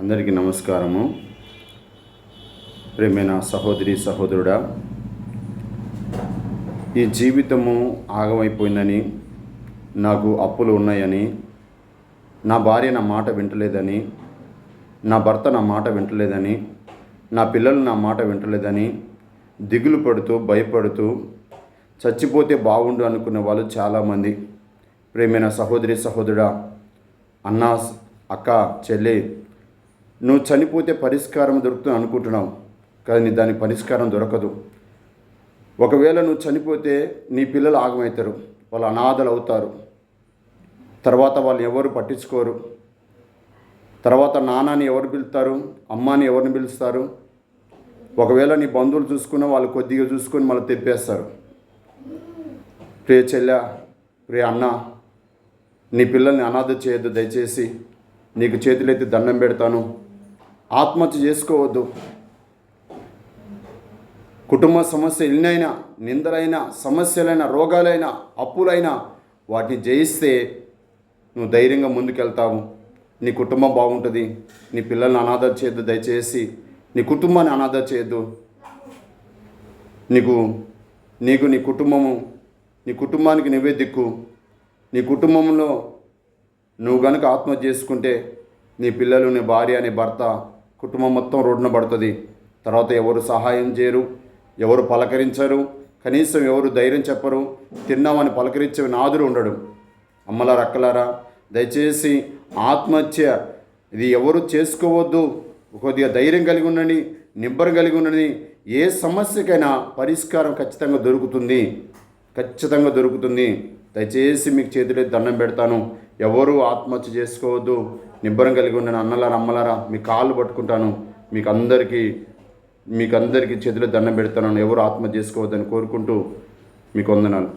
అందరికీ నమస్కారము. ప్రేమైన సహోదరి సహోదరుడా ఈ జీవితము ఆగమైపోయిందని నాకు అప్పులు ఉన్నాయని నా భార్య నా మాట వింటలేదని నా భర్త నా మాట వింటలేదని నా పిల్లలు నా మాట వింటలేదని దిగులు పడుతూ భయపడుతూ చచ్చిపోతే బాగుండు అనుకునే వాళ్ళు చాలామంది. ప్రేమైన సహోదరి సహోదరుడా అన్న అక్క చెల్లి నువ్వు చనిపోతే పరిష్కారం దొరుకుతుంది అనుకుంటున్నావు. కానీ దానికి పరిష్కారం దొరకదు. ఒకవేళ నువ్వు చనిపోతే నీ పిల్లలు ఆగమవుతారు. వాళ్ళు అనాథలు అవుతారు. తర్వాత వాళ్ళు ఎవరు పట్టించుకోరు. తర్వాత నాన్నని ఎవరు పిలుస్తారు? అమ్మాని ఎవరిని పిలుస్తారు? ఒకవేళ నీ బంధువులు చూసుకున్న వాళ్ళు కొద్దిగా చూసుకొని మళ్ళీ తెప్పేస్తారు. ప్రియ చెల్లె ప్రియ అన్న నీ పిల్లల్ని అనాథ చేయొద్దు దయచేసి. నీకు చేతులెత్తి దండం పెడతాను. ఆత్మహత్య చేసుకోవద్దు. కుటుంబ సమస్య ఎన్నైనా నిందలైనా సమస్యలైన రోగాలైనా అప్పులైనా వాటిని జయిస్తే నువ్వు ధైర్యంగా ముందుకెళ్తావు. నీ కుటుంబం బాగుంటుంది. నీ పిల్లల్ని అనాథ చేయొద్దు దయచేసి. నీ కుటుంబాన్ని అనాథ చేయొద్దు. నీకు నీకు నీ కుటుంబము నీ కుటుంబానికి నువ్వే దిక్కు. నీ కుటుంబంలో నువ్వు గనుక ఆత్మహత్య చేసుకుంటే నీ పిల్లలు నీ భార్య నీ భర్త కుటుంబం మొత్తం రోడ్డున పడుతుంది. తర్వాత ఎవరు సహాయం చేయరు ఎవరు పలకరించరు కనీసం ఎవరు ధైర్యం చెప్పరు తిన్నామని పలకరించే నాదుడు ఉండడు. అమ్మలారా అక్కలారా దయచేసి ఆత్మహత్య ఇది ఎవరు చేసుకోవద్దు. కొద్దిగా ధైర్యం కలిగి ఉండండి నిబ్బరం కలిగి ఉండండి. ఏ సమస్యకైనా పరిష్కారం ఖచ్చితంగా దొరుకుతుంది. ఖచ్చితంగా దొరుకుతుంది. దయచేసి మీకు చేతిలో దండం పెడతాను. ఎవరు ఆత్మహత్య చేసుకోవద్దు. నిబ్బరం కలిగి ఉన్న అన్నలారా అమ్మలారా మీ కాళ్ళు పట్టుకుంటాను. మీకు అందరికీ మీకు అందరికీ చేతిలో దండం పెడతాను. ఎవరు ఆత్మహత్య చేసుకోవద్దని కోరుకుంటూ మీకు వందనాలు.